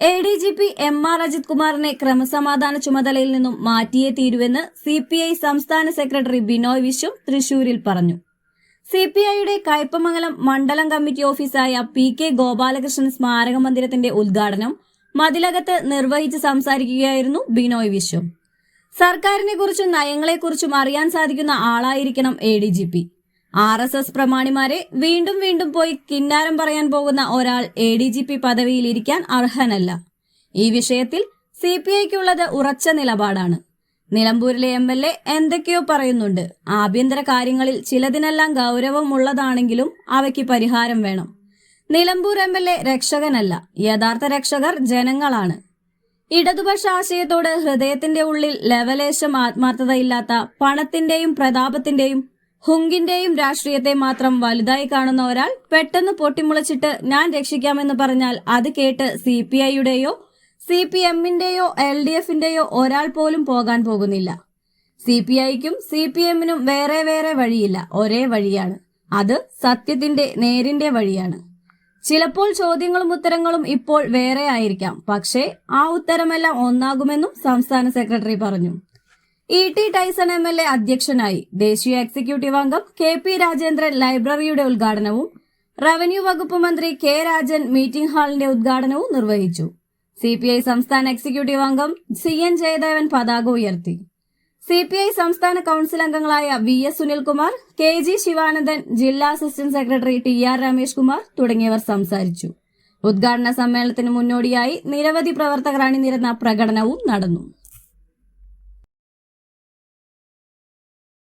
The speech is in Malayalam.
A D G P M R Ajith കുമാറിനെ ക്രമസമാധാന ചുമതലയിൽ നിന്നും മാറ്റിയേ തീരുവെന്ന് സി പി ഐ സംസ്ഥാന സെക്രട്ടറി ബിനോയ് വിശ്വം തൃശൂരിൽ പറഞ്ഞു. സി പി ഐയുടെ കയ്പമംഗലം മണ്ഡലം കമ്മിറ്റി ഓഫീസായ പി കെ ഗോപാലകൃഷ്ണൻ സ്മാരക മന്ദിരത്തിന്റെ ഉദ്ഘാടനം മതിലകത്ത് നിർവഹിച്ച് സംസാരിക്കുകയായിരുന്നു ബിനോയ് വിശ്വം. സർക്കാരിനെ കുറിച്ചും നയങ്ങളെക്കുറിച്ചും അറിയാൻ സാധിക്കുന്ന ആളായിരിക്കണം A D G P R S S പ്രമാണിമാരെ വീണ്ടും വീണ്ടും പോയി കിന്നാരം പറയാൻ പോകുന്ന ഒരാൾ എ ഡി ജി പി പദവിയിലിരിക്കാൻ അർഹനല്ല. ഈ വിഷയത്തിൽ സി പി ഐക്കുള്ളത് ഉറച്ച നിലപാടാണ്. നിലമ്പൂരിലെ എം എൽ എ എന്തൊക്കെയോ പറയുന്നുണ്ട്. ആഭ്യന്തര കാര്യങ്ങളിൽ ചിലതിനെല്ലാം ഗൗരവമുള്ളതാണെങ്കിലും അവയ്ക്ക് പരിഹാരം വേണം. നിലമ്പൂർ എം എൽ എ രക്ഷകനല്ല യഥാർത്ഥ രക്ഷകർ ജനങ്ങളാണ്. ഇടതുപക്ഷ ആശയത്തോട് ഹൃദയത്തിന്റെ ഉള്ളിൽ ലവലേശം ആത്മാർത്ഥതയില്ലാത്ത പണത്തിന്റെയും പ്രതാപത്തിന്റെയും ഹുങ്കിന്റെയും രാഷ്ട്രീയത്തെ മാത്രം വലുതായി കാണുന്ന ഒരാൾ പെട്ടെന്ന് പൊട്ടിമുളച്ചിട്ട് ഞാൻ രക്ഷിക്കാമെന്ന് പറഞ്ഞാൽ അത് കേട്ട് സി പി ഐയുടെയോ സി പി എമ്മിന്റെയോ എൽ ഡി എഫിന്റെയോ ഒരാൾ പോലും പോകാൻ പോകുന്നില്ല. സി പി ഐക്കും സി പി എമ്മിനും വേറെ വേറെ വഴിയില്ല. ഒരേ വഴിയാണ്. അത് സത്യത്തിന്റെ നേരിന്റെ വഴിയാണ്. ചിലപ്പോൾ ചോദ്യങ്ങളും ഉത്തരങ്ങളും ഇപ്പോൾ വേറെ ആയിരിക്കാം. പക്ഷേ ആ ഉത്തരമെല്ലാം ഒന്നാകുമെന്നും സംസ്ഥാന സെക്രട്ടറി പറഞ്ഞു. E T Tyson M L A അധ്യക്ഷനായി ദേശീയ എക്സിക്യൂട്ടീവ് അംഗം കെ പി രാജേന്ദ്രൻ ലൈബ്രറിയുടെ ഉദ്ഘാടനവും റവന്യൂ വകുപ്പ് മന്ത്രി കെ രാജൻ മീറ്റിംഗ് ഹാളിന്റെ ഉദ്ഘാടനവും നിർവഹിച്ചു. സി പി ഐ സംസ്ഥാന എക്സിക്യൂട്ടീവ് അംഗം സി എൻ ജയദേവൻ പതാക ഉയർത്തി. സി പി ഐ സംസ്ഥാന കൌൺസിൽ അംഗങ്ങളായ V S Sunilkumar K G Sivanandan ജില്ലാ assistant secretary T R Ramesh Kumar തുടങ്ങിയവർ സംസാരിച്ചു. ഉദ്ഘാടന സമ്മേളനത്തിന് മുന്നോടിയായി നിരവധി പ്രവർത്തകർ അണിനിരന്ന പ്രകടനവും നടന്നു.